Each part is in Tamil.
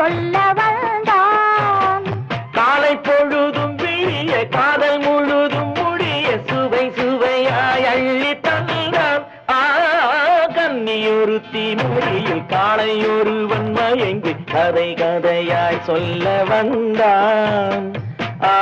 சொல்ல வந்தான் காலை பொழுதும் விரிய காதல் முழுதும் முடிய சுவை சுவையாய் அள்ளி தந்தான் ஆ கன்னியொருத்தி மொழியில் காலை ஒருவன் மயங்கி கதை கதையாய் சொல்ல வந்தான். ஆ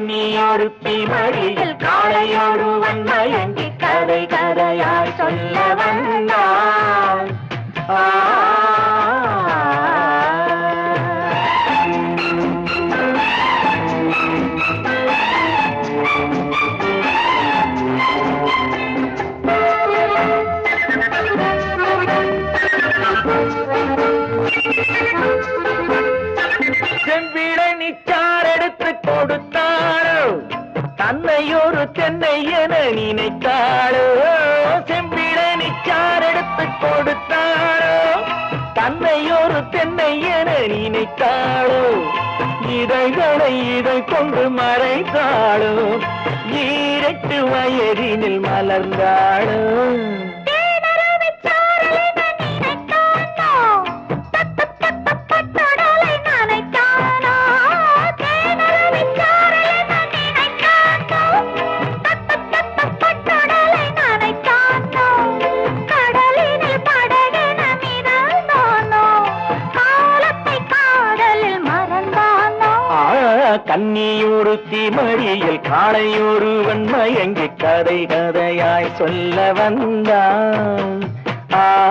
கன்னியொருத்தி மடியில் காளையோடு வன்மயங்கி கதை கதையாய் சொல்ல வந்தான். என்னை என நினைத்தாளோ? செம்பிடனி சாரெடுத்து எடுத்து கொடுத்தாளோ? தன்னை ஒரு தென்னை என நினைத்தாளோ? இதழ்களை இதை கொண்டு மறைத்தாளோ? ஈரட்டு வயதினில் மலர்ந்தாளோ? கன்னியூருத்தி மடியில் காளையொருவன் மயங்கி கதை கதையாய் சொல்ல வந்தான். ஆ.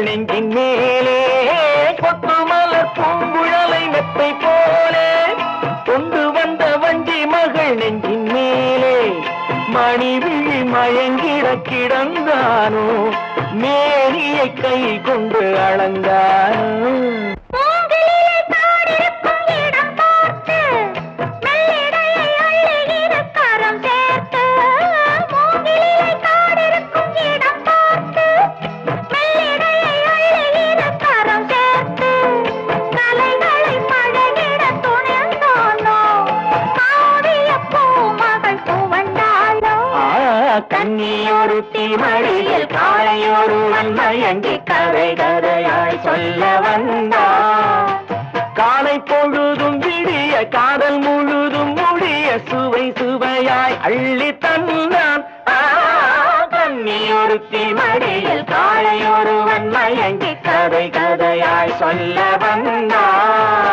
மகள் நெஞ்சின் மேலே கொட்டு மலர் பூங்குழலை மெத்தை போலே. கொண்டு வந்த வஞ்சி மகள் நெஞ்சின் மேலே. மணி விழி மயங்கிட கிடந்தானோ மேரியை கை கொண்டு அளந்தானோ. கன்னியொருத்தி மடியில் காளையொருவன் மயங்கி கதை கதையாய் சொல்ல வந்தா. காலை பொழுதும் விடிய காதல் முழுதும் முடிய சுவை சுவையாய் அள்ளி தந்தான். ஆ, கன்னியொருத்தி மடியில் காளையொருவன் மயங்கி கதை கதையாய் சொல்ல வந்தான்